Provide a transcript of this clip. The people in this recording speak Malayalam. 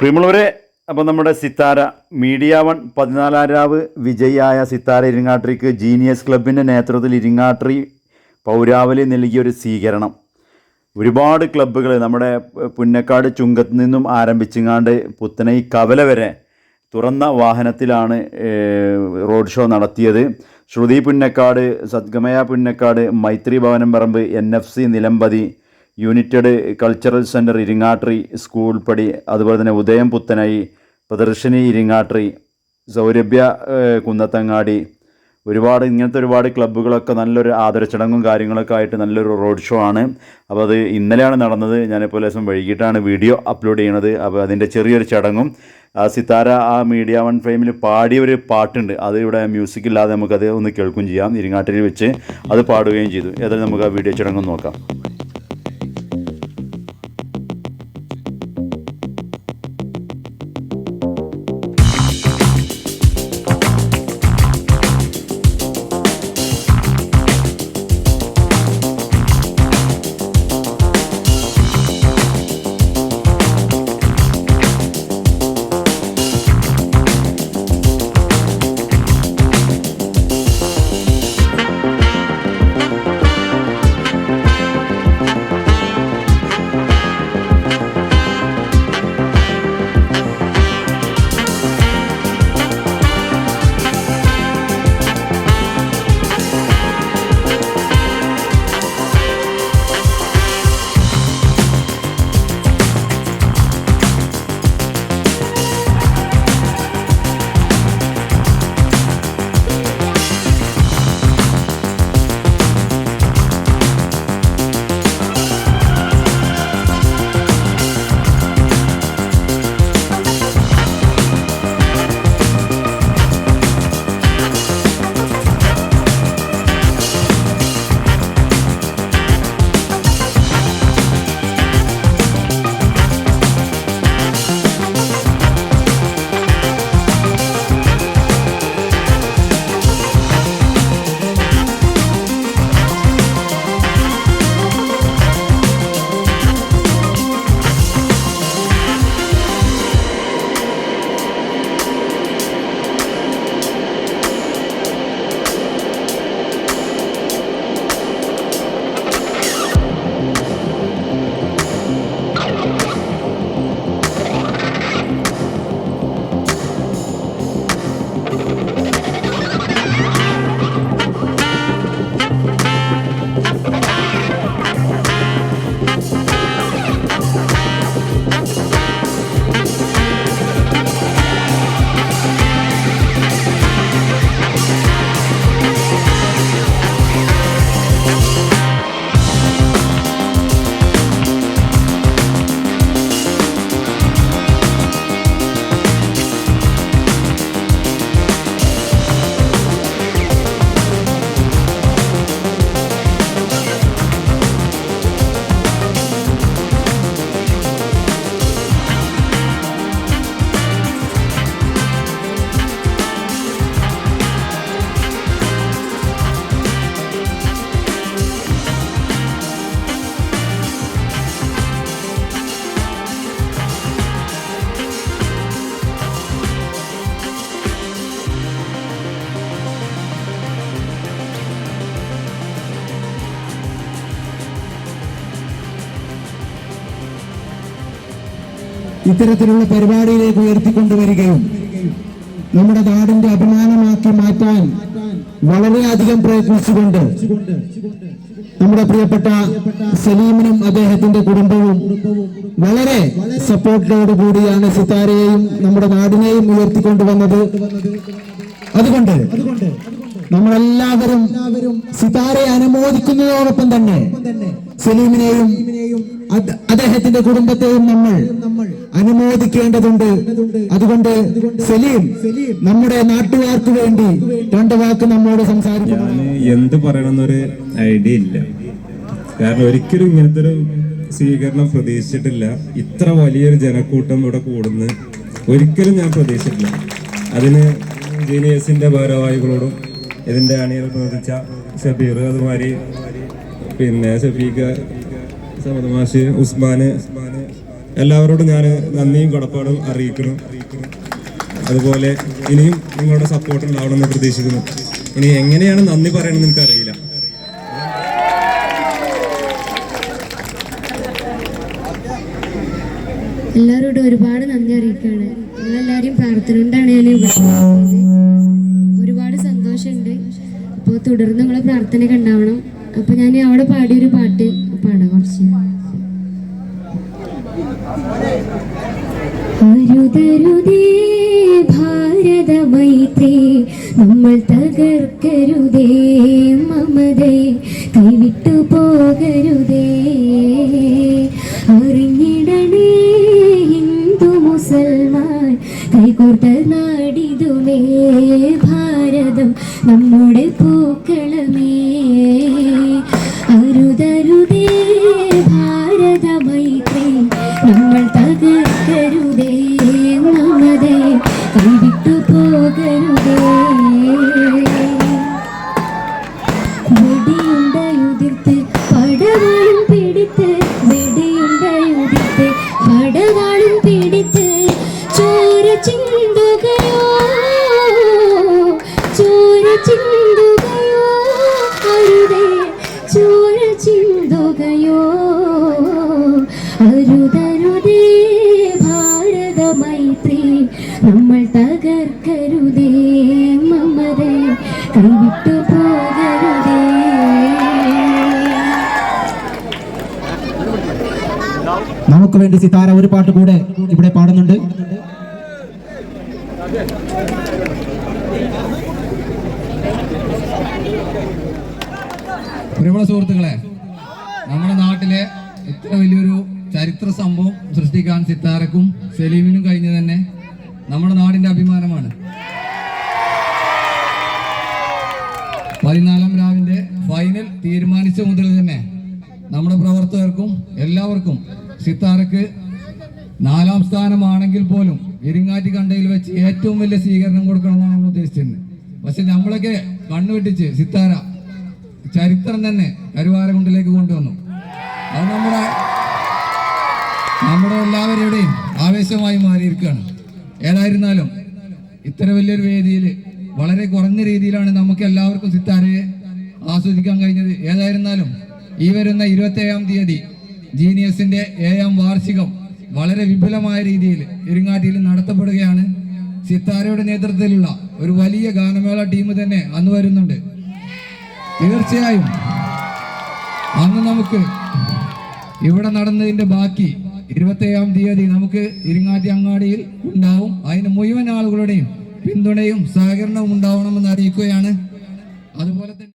പ്രിയമുള്ളവരെ അപ്പോൾ നമ്മുടെ സിത്താര മീഡിയ വൺ പതിനാലാരാവ് വിജയിയായ സിത്താര ഇരിങ്ങാട്രിക്ക് ജീനിയസ് ക്ലബിന്റെ നേതൃത്വത്തിൽ ഇരിങ്ങാട്ടി പൗരാവലി നൽകിയൊരു സ്വീകരണം. ഒരുപാട് ക്ലബ്ബുകൾ നമ്മുടെ പുന്നക്കാട് ചുങ്കത്ത് നിന്നും ആരംഭിച്ചിങ്ങാണ്ട് പുത്തനൈ കവല വരെ തുറന്ന വാഹനത്തിലാണ് റോഡ് ഷോ നടത്തിയത്. ശ്രുതി പുന്നക്കാട് സദ്ഗമയ പുന്നക്കാട് മൈത്രി ഭവനം പറമ്പ് എൻ എഫ് സി നിലമ്പതി യുണൈറ്റഡ് കൾച്ചറൽ സെന്റർ ഇരിങ്ങാട്രി സ്കൂൾ പടി അതുപോലെ തന്നെ ഉദയം പുത്തനായി പ്രദർശിനി ഇരിങ്ങാട്രി സൗരഭ്യ കുന്നത്തങ്ങാടി ഒരുപാട് ഇങ്ങനത്തെ ഒരുപാട് ക്ലബ്ബുകളൊക്കെ നല്ലൊരു ആദരച്ചടങ്ങും കാര്യങ്ങളൊക്കെ ആയിട്ട് നല്ലൊരു റോഡ് ഷോ ആണ്. അപ്പോൾ അത് ഇന്നലെയാണ് നടന്നത്. ഞാനിപ്പോൾ ലേശം വൈകിട്ടാണ് വീഡിയോ അപ്ലോഡ് ചെയ്യണത്. അപ്പോൾ അതിന്റെ ചെറിയൊരു ചടങ്ങും ആ സിത്താര ആ മീഡിയ വൺ ഫ്രെയിമിൽ പാടിയ ഒരു പാട്ടുണ്ട്. അത് ഇവിടെ മ്യൂസിക് ഇല്ലാതെ നമുക്കത് ഒന്ന് കേൾക്കുകയും ചെയ്യാം. ഇരിങ്ങാട്ടിൽ വെച്ച് അത് പാടുകയും ചെയ്തു. ഏതായാലും നമുക്ക് ആ വീഡിയോ ചടങ്ങ് നോക്കാം. ഇത്തരത്തിലുള്ള പരിപാടിയിലേക്ക് ഉയർത്തിക്കൊണ്ടുവരികയും നമ്മുടെ നാടിന്റെ അഭിമാനമാക്കി മാറ്റാൻ വളരെയധികം പ്രയത്നിച്ചുകൊണ്ട് നമ്മുടെ പ്രിയപ്പെട്ട സലീമിനും അദ്ദേഹത്തിന്റെ കുടുംബവും വളരെ സപ്പോർട്ടോടു കൂടിയാണ് സിത്താരയെയും നമ്മുടെ നാടിനെയും ഉയർത്തിക്കൊണ്ടുവന്നത്. അതുകൊണ്ട് നമ്മളെല്ലാവരും സിതാരയെ അനുമോദിക്കുന്നതോടൊപ്പം തന്നെ സലീമിനെയും അദ്ദേഹത്തിന്റെ കുടുംബത്തെയും നമ്മൾ അനുമോദിക്കേണ്ടതുണ്ട്. അതുകൊണ്ട് സലീം നമ്മുടെ നാട്ടുകാർക്ക് വേണ്ടി രണ്ട് വാക്ക് നമ്മോട് സംസാരിക്കും എന്ത് പറയണമെന്നൊരു ഐഡിയ ഇല്ല. കാരണം ഒരിക്കലും ഇങ്ങനത്തെ ഒരു സ്വീകരണം പ്രതീക്ഷിച്ചിട്ടില്ല. ഇത്ര വലിയൊരു ജനക്കൂട്ടം ഇവിടെ കൂടുന്ന് ഒരിക്കലും ഞാൻ പ്രതീക്ഷിച്ചിട്ടില്ല. അതിന് ജീനിയസിന്റെ ഭാരവാഹികളോടും ഇതിന്റെ അണിയിൽ പ്രവർത്തിച്ച ഷബീർ അതുമാതിരി പിന്നെ ഷഫീഖ് സമദ് ഉസ്മാൻ എല്ലാവരോടും ഞാൻ നന്ദിയും കടപ്പാടും അറിയിക്കണം അതുപോലെ ഇനിയും നിങ്ങളുടെ സപ്പോർട്ട് ഉണ്ടാവണമെന്ന് പ്രതീക്ഷിക്കുന്നു. ഇനി എങ്ങനെയാണ് നന്ദി പറയണമെന്ന് എനിക്കറിയില്ല. എല്ലാവരോടും ഒരുപാട് നന്ദി അറിയിക്കുകയാണ്. നിങ്ങളെല്ലാവരും പ്രാർത്ഥന കൊണ്ടാണ് ഞാൻ ഒരുപാട് സന്തോഷമുണ്ട്. അപ്പോൾ തുടർന്ന് നിങ്ങളെ പ്രാർത്ഥനയൊക്കെ ഉണ്ടാവണം. അപ്പോൾ ഞാൻ അവിടെ പാടിയൊരു പാട്ട് പാടാം കുറച്ച്. അരുതരുതേ ഭാരത നമ്മൾ തകർക്കരുതേ മമതേ കൈവിട്ടു ചിന്തുകയോ അരുതരുതേ ഭാരത മൈത്രി നമ്മൾ തകർക്കരുതേ മമതേ കൈവിട്ടു പോകരുതേ. നമുക്ക് വേണ്ടി സിതാര ഒരു പാട്ട് കൂടെ ഇവിടെ പാടുന്നുണ്ട്. പ്രിയമുള്ള സുഹൃത്തുക്കളെ നമ്മുടെ നാട്ടിലെ ഇത്ര വലിയൊരു ചരിത്ര സംഭവം സൃഷ്ടിക്കാൻ സിത്താരക്കും സലീമിനും കഴിഞ്ഞു തന്നെ നമ്മുടെ നാടിന്റെ അഭിമാനമാണ്. പതിനാലാം രാവിന്റെ ഫൈനൽ തീരുമാനിച്ച മുതൽ തന്നെ നമ്മുടെ പ്രവർത്തകർക്കും എല്ലാവർക്കും സിത്താരക്ക് നാലാം സ്ഥാനമാണെങ്കിൽ പോലും ഇരിങ്ങാറ്റി കണ്ടയിൽ വെച്ച് ഏറ്റവും വലിയ സ്വീകരണം കൊടുക്കണമെന്നാണ് നമ്മൾ ഉദ്ദേശിച്ചിരുന്നത്. പക്ഷെ നമ്മളൊക്കെ കണ്ണുവെട്ടിച്ച് സിത്താര ചരിത്രം തന്നെ കരുവാരകുണ്ടിലേക്ക് കൊണ്ടുവന്നു. അത് നമ്മുടെ നമ്മുടെ എല്ലാവരുടെയും ആവേശമായി മാറിയിരിക്കുകയാണ്. ഏതായിരുന്നാലും ഇത്ര വലിയൊരു വേദിയിൽ വളരെ കുറഞ്ഞ രീതിയിലാണ് നമുക്ക് എല്ലാവർക്കും സിത്താരയെ ആസ്വദിക്കാൻ കഴിഞ്ഞത്. ഏതായിരുന്നാലും ഈ വരുന്ന ഇരുപത്തി ഏഴാം തീയതി ജീനിയസിന്റെ ഏഴാം വാർഷികം വളരെ വിപുലമായ രീതിയിൽ ഇരുങ്ങാട്ടിയിൽ നടത്തപ്പെടുകയാണ്. സിത്താരയുടെ നേതൃത്വത്തിലുള്ള ഒരു വലിയ ഗാനമേള ടീം തന്നെ അന്ന് വരുന്നുണ്ട്. തീർച്ചയായും. അന്ന് നമുക്ക് ഇവിടെ നടന്നതിന്റെ ബാക്കി ഇരുപത്തേഴാം തീയതി നമുക്ക് ഇരിങ്ങാറ്റി അങ്ങാടിയിൽ ഉണ്ടാവും. അതിന് മുഴുവൻ ആളുകളുടെയും പിന്തുണയും സഹകരണവും ഉണ്ടാവണമെന്ന് അറിയിക്കുകയാണ്. അതുപോലെ തന്നെ